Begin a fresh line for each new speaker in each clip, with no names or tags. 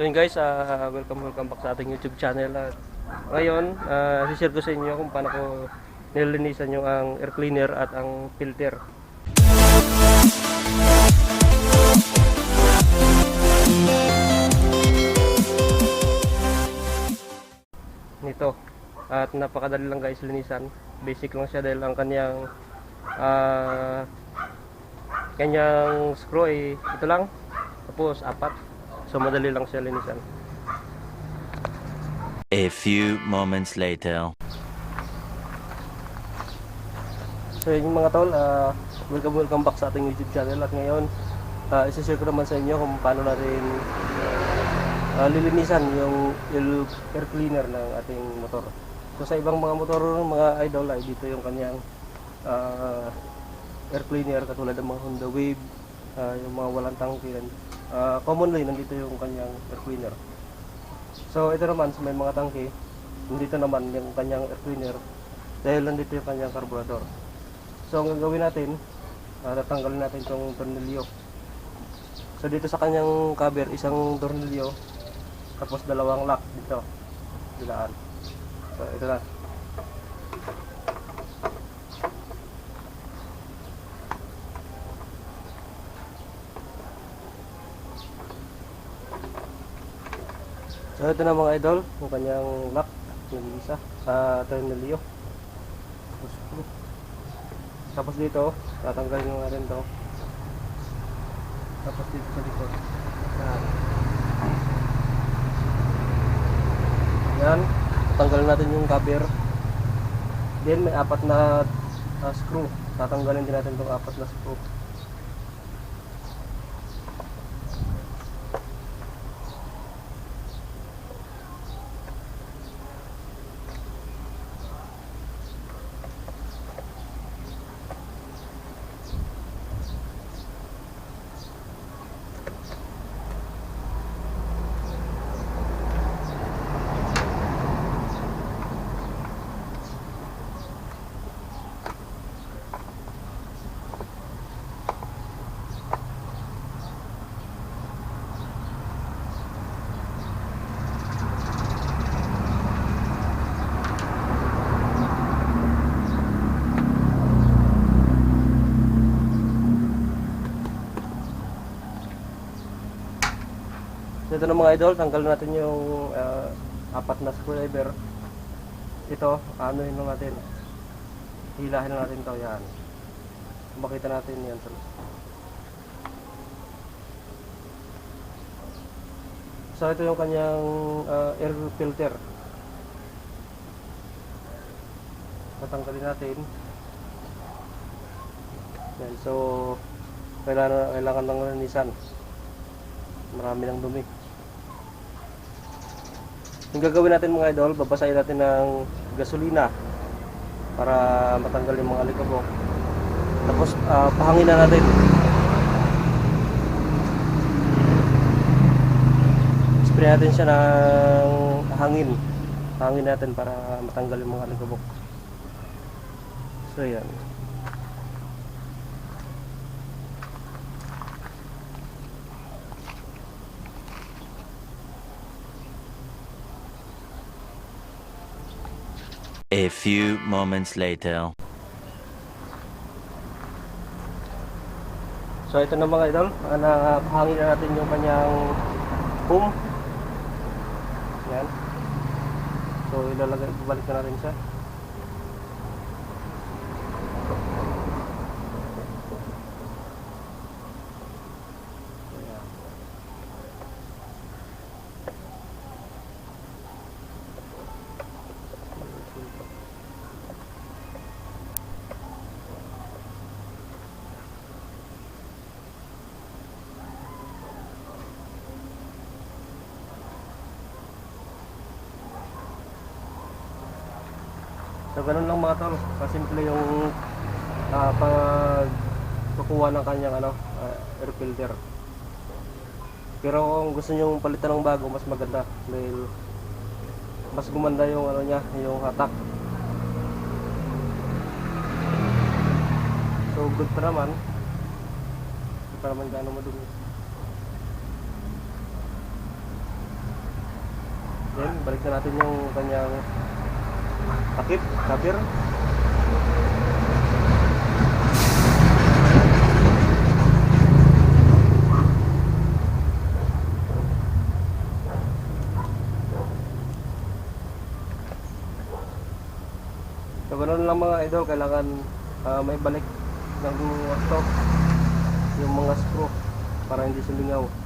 So yun guys, ah, welcome welcome back sa ating YouTube channel. At ngayon, uh, share ko sa inyo kung paano ko nilinisan yung ang air cleaner at ang filter. Nito. At napakadali lang guys linisan. Basic lang siya dahil ang kanyang ah, kanyang screw ay ito lang. Tapos apat. So madali lang siya linisan.
A few moments later.
So yun yung mga tol, ah, welcome welcome back sa ating YouTube channel at ngayon uh, isa-share ko naman sa inyo kung paano natin ah, lilinisan yung air cleaner ng ating motor. So sa ibang mga motor mga idol ay dito yung kanyang ah, air cleaner katulad ng mga Honda Wave, ah, yung mga walang tangke. Uh, commonly nandito yung kanyang air cleaner. So ito naman may mga tangke, nandito naman yung kanyang air cleaner dahil nandito yung kanyang carburetor. So ang gagawin natin, uh, tatanggalin natin itong tornilyo. So dito sa kanyang cover, isang tornilyo, tapos dalawang lock dito. Dilaan. So ito na. So ito na mga idol, yung kanyang lock, yung isa, sa tornilyo. Tapos, tapos dito, tatanggalin nyo natin to. Tapos dito sa likod. Yan. Yan. Tatanggalin natin yung cover. Then may apat na ah, screw. Tatanggalin din natin itong apat na screw. So ito na mga idol, tanggalin natin yung ah, apat na screwdriver. Ito, ano yun natin. Hilahin natin to yan. Makita natin yan. So ito yung kanyang ah, air filter. Tatanggalin natin. Yan, so kailangan, kailangan lang linisan. Marami ng dumi. Yung gagawin natin mga idol, babasahin natin ng gasolina para matanggal yung mga alikabok. Tapos ah, pahanginan natin. Spray natin siya ng hangin. Hangin natin para matanggal yung mga alikabok. So yan.
A few moments later.
So ito na mga idol, napahangin na natin yung kanyang boom. Yan. So ilalagay, ibalik na natin siya. So ganun lang mga tol, kasimple yung ah, pag kukuha ng kanyang ano, ah, air filter. Pero kung gusto nyo palitan ng bago, mas maganda dahil mas gumanda yung ano niya, yung hatak. So good pa naman. Hindi pa naman gaano madumi. Then, balik na natin yung kanyang takip, cover. So, ganun lang mga idol, kailangan ah, may balik ng stock yung mga screw para hindi sulingaw.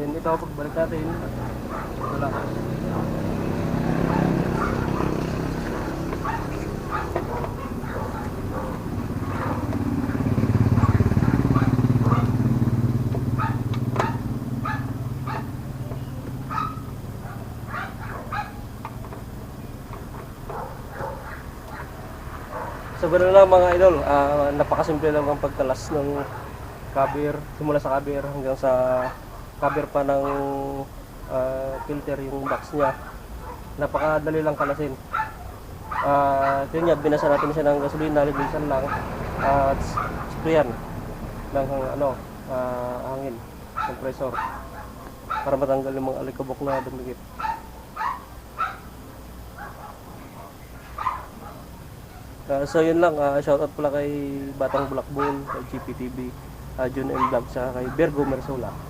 Then ito pagbalik natin wala. So ganoon lang mga idol, Ah, napakasimple lang ang pagtalas ng cover, simula sa cover hanggang sa cover pa ng ah, filter yung box niya. Napakadali lang kalasin. Ah, yun binasa natin siya ng gasolina, linisan lang at sprayan ng ano, ah, hangin, compressor para matanggal yung mga alikabok na dumikit. Ah, so yun lang, uh, shoutout pala kay Batang Black Bull, kay GPTV, uh, Jun M. Vlog, sa kay Bergo Mersola.